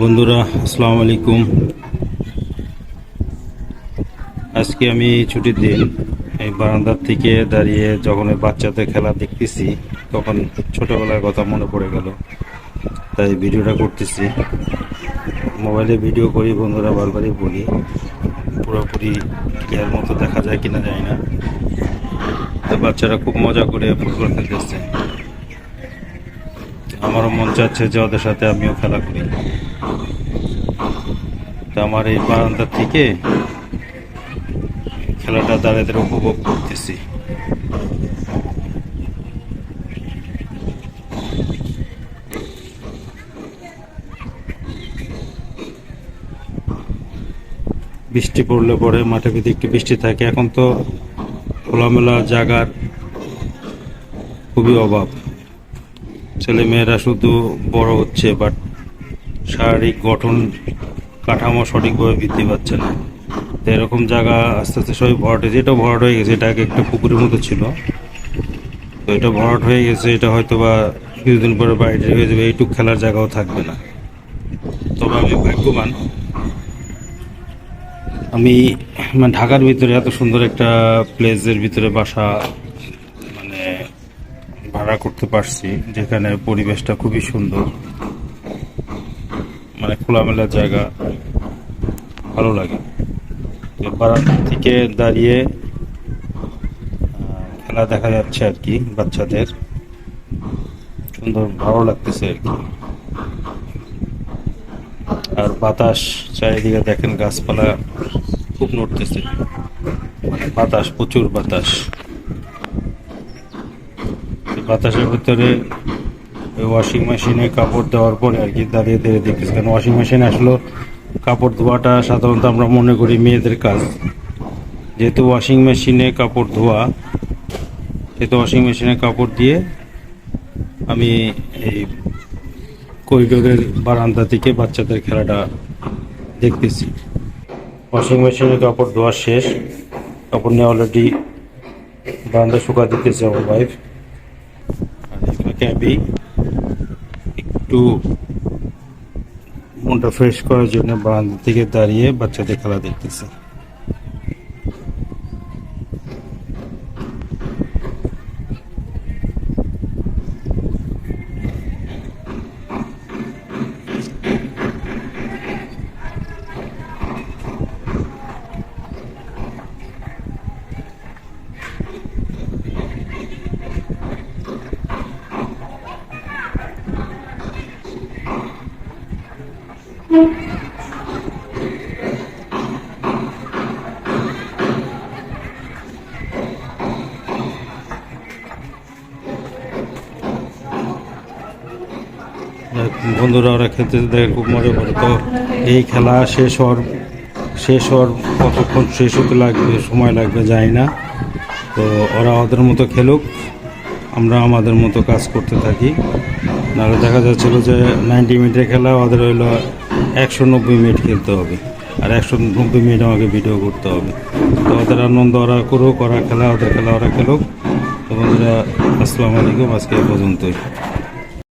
বন্ধুরা, আসসালামু আলাইকুম। আজকে আমি ছুটির দিন, এই বারান্দার থেকে দাঁড়িয়ে যখন ওই বাচ্চাদের খেলা দেখতেছি, তখন ছোটবেলার কথা মনে পড়ে গেল। তাই ভিডিওটা করতেছি। মোবাইলে ভিডিও করি, বন্ধুরা, বারবারই বলি, পুরোপুরি ক্লিয়ার মতো দেখা যায় কিনা যায় না। তো বাচ্চারা খুব মজা করে ফুটবল খেলতেছে। আমারও মন চাচ্ছে যে ওদের সাথে আমিও খেলা করি। তো আমার এই বারান্দার থেকে খেলাটা দাঁড়িয়ে উপভোগ করতেছি। বৃষ্টি পড়লে পরে মাঠে ভিতরে একটু বৃষ্টি থাকে। এখন তো খোলামেলা জায়গার খুবই অভাব। ছেলে মেয়েরা শুধু বড় হচ্ছে বাট শারীরিক গঠন কাঠামো সঠিকভাবে বৃদ্ধি পাচ্ছে না। তো এরকম জায়গা আস্তে আস্তে সবই ভরাট হয়েছে। এটা ভরাট হয়ে গেছে, এটা আগে একটা পুকুরের মতো ছিল। তো এটা ভরাট হয়ে গেছে, এটা হয়তো বা কিছুদিন পরে বাইরে হয়ে যাবে, এইটুক খেলার জায়গাও থাকবে না। তবে আমি ভাগ্যবান। আমি মানে ঢাকার ভিতরে এত সুন্দর একটা প্লেসের ভিতরে বাসা ভাড়া করতে পারছি, যেখানে পরিবেশটা খুবই সুন্দর। মানে খোলামেলা জায়গা, ভালো লাগে। থেকে দাঁড়িয়ে খেলা দেখা যাচ্ছে আর কি বাচ্চাদের। সুন্দর, ভালো লাগতেছে আর কি। আর বাতাস চারিদিকে দেখেন, গাছপালা খুব নড়তেছে। বাতাস, প্রচুর বাতাস। বাতাসের ভিতরে ওয়াশিং মেশিনে কাপড় দেওয়ার পরে আর কি দাঁড়িয়ে দাঁড়িয়ে দেখতেছি। কারণ ওয়াশিং মেশিন আসলো কাপড় ধোয়াটা সাধারণত আমরা মনে করি মেয়েদের কাজ। যেহেতু ওয়াশিং মেশিনে কাপড় ধোয়া, সেহেতু ওয়াশিং মেশিনে কাপড় দিয়ে আমি এই করিডোরের বারান্দা থেকে বাচ্চাদের খেলাটা দেখতেছি। ওয়াশিং মেশিনে কাপড় ধোয়া শেষ। কাপড় নিয়ে অলরেডি বারান্দা শুকা দিতেছে আমার ওয়াইফ এই একটু মনটা ফ্রেশ করার জন্য বারান্দা থেকে দাঁড়িয়ে বাচ্চাদের খেলা দেখতেছি। বন্ধুরা, ওরা খেলতে দেখে খুব মজা করে। তো এই খেলা শেষ হওয়ার শেষ হওয়ার কতক্ষণ শেষ হতে লাগবে, সময় লাগবে যায় না। তো ওরা ওদের মতো খেলুক। আমরা আমাদের মতো কাজ করতে থাকি। নাহলে দেখা যাচ্ছিল যে নাইনটি মিনিটের খেলা ওদের হইল একশো নব্বই মিনিট খেলতে হবে। আর একশো নব্বই মিনিট আমাকে ভিডিও করতে হবে। তো ওদের আনন্দ ওরা করুক, ওরা খেলা, ওদের খেলা ওরা খেলুক। তো বন্ধুরা, আসসালামু আলাইকুম, আজকে এ পর্যন্তই।